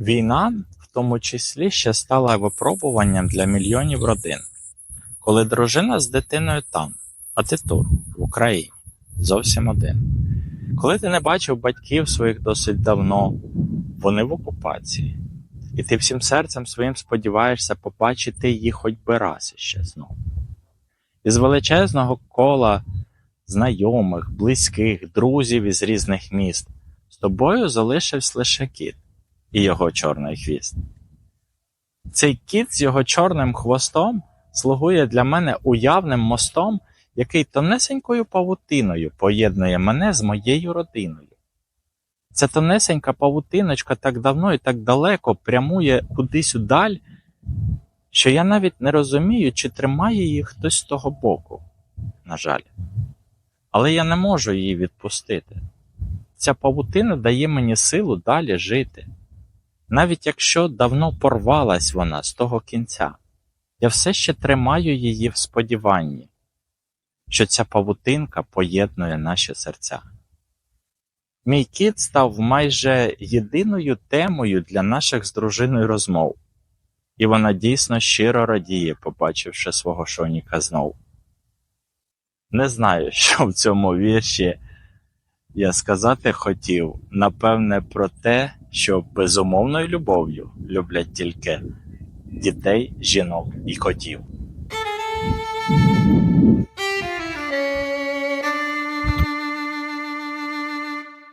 Війна, в тому числі, ще стала випробуванням для мільйонів родин. Коли дружина з дитиною там, а ти тут, в Україні, зовсім один. Коли ти не бачив батьків своїх досить давно, вони в окупації, і ти всім серцем своїм сподіваєшся побачити їх хоч би раз іще знову. Із величезного кола знайомих, близьких, друзів із різних міст з тобою залишився лише кіт і його чорний хвіст. Цей кіт з його чорним хвостом слугує для мене уявним мостом, який тонесенькою павутиною поєднує мене з моєю родиною. Ця тонесенька павутиночка так давно і так далеко прямує кудись удаль, що я навіть не розумію, чи тримає її хтось з того боку, на жаль. Але я не можу її відпустити. Ця павутина дає мені силу далі жити. Навіть якщо давно порвалась вона з того кінця, я все ще тримаю її в сподіванні, що ця павутинка поєднує наші серця. Мій кіт став майже єдиною темою для наших з дружиною розмов, і вона дійсно щиро радіє, побачивши свого шоніка знов. Не знаю, що в цьому вірші я сказати хотів, напевне, про те, що безумовною любов'ю люблять тільки дітей, жінок і котів.